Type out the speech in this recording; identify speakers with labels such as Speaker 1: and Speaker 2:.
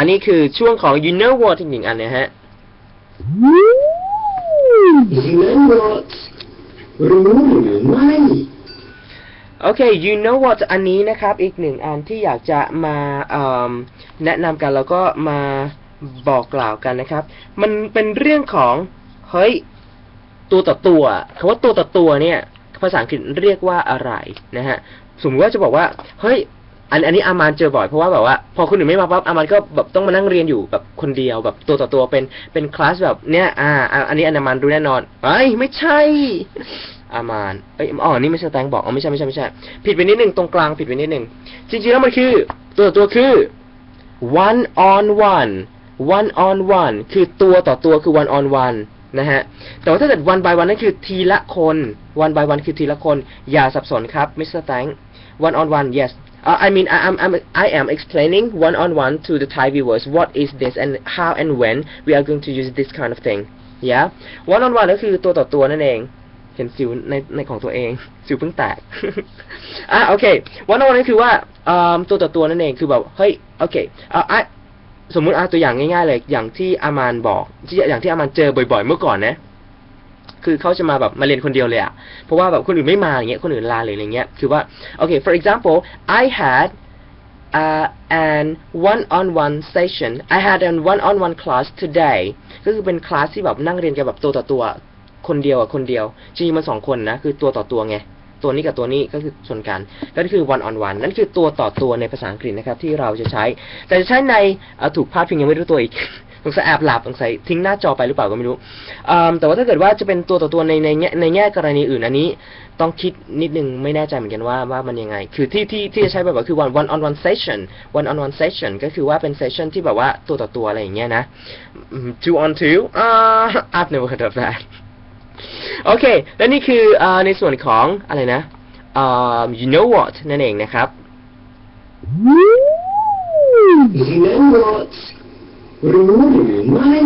Speaker 1: อันนี้คือช่วงของ you know what อีกหนึ่งอันนะฮะ
Speaker 2: You know what รู้หรือไม่
Speaker 1: โอเค you know what อันนี้นะครับ อีกหนึ่งอันที่อยากจะมาเอิ่มแนะนำกันแล้วก็มาบอกกล่าวกันนะครับ มันเป็นเรื่องของเฮ้ยตัวต่อตัวคำว่าตัวต่อตัวเนี่ย ภาษาอังกฤษเรียกว่าอะไรนะฮะ สมมติว่าจะบอกว่า เฮ้ย อันอันนี้อามานเจอบ่อยเพราะว่าแบบว่าพอคนอื่นไม่มาปั๊บอามานก็แบบต้องมานั่งเรียนอยู่แบบคนเดียวแบบตัวต่อตัวเป็นเป็นคลาสแบบเนี้ยอ่าอันนี้อามานรู้แน่นอนเอ้ยไม่ใช่อามานเอ้ยอ๋อนี่ไม่ใช่แตงบอกอ๋อไม่ใช่ไม่ใช่ไม่ใช่ ผิดไปนิดหนึ่งตรงกลางผิดไปนิดหนึ่งจริงๆแล้วมันคือ ตัวต่อตัวคือ one on one one on one คือตัวต่อตัวคือ one on one นะฮะแต่ว่าถ้าเกิด one by one นั่นคือทีละคน one by one คือทีละคน อย่าสับสนครับ Mr. Tang one on one yes uh, I mean I am I'm, I am explaining one on one to the Thai viewers what is this and how and when we are going to use this kind of thing yeah one on one ก็คือตัวต่อตัวนั่นเอง เห็นสิวในในของตัวเอง สิวเพิ่งแตก อะโอเควันอวันนั้คือว่าตัวต่อตัวนั่นเอง คือแบบ เฮ้ย โอเคอะสมมุติอะตัวอย่างง่ายๆเลย อย่างที่อามานบอกที่อย่างที่อามานเจอบ่อยๆ เมื่อก่อนนะ คือเขาจะมาแบบมาเรียนคนเดียวเลยอะเพราะว่าแบบคนอื่นไม่มาอย่างเงี้ยคนอื่นลาเลยอะไรเงี้ยคือว่าโอเค for example I had uh, an one-on-one session I had an one-on-one class today ก็คือเป็นคลาสที่แบบนั่งเรียนกันแบบตัวต่อตัวคนเดียวอะคนเดียวจริงๆมันสองคนนะคือตัวต่อตัวไงตัวนี้กับตัวนี้ก็คือชนกันก็คือ one on one นั่นคือตัวต่อตัวในภาษาอังกฤษนะครับที่เราจะใช้ แต่จะใช้ในถูกพาดพิงยังไม่รู้ตัวอีก สงสัยแอบหลับสงสัยทิ้งหน้าจอไปหรือเปล่าก็ไม่รู้แต่ว่าถ้าเกิดว่าจะเป็นตัวต่อตัวในในแง่ในแง่กรณีอื่นอันนี้ ต้องคิดนิดนึงไม่แน่ใจเหมือนกันว่าว่ามันยังไง คือที่ที่ที่จะใช้แบบว่าคือ one one on one session one on one session ก็คือว่าเป็น session ที่แบบว่าตัวต่อตัวอะไรอย่างเงี้ยนะ two on two อ่า I've never heard of that โอเค และนี่คืออในส่วนของอะไรนะอ่า you know what นั่นเองนะครับ
Speaker 2: You know what รู้หรือไม่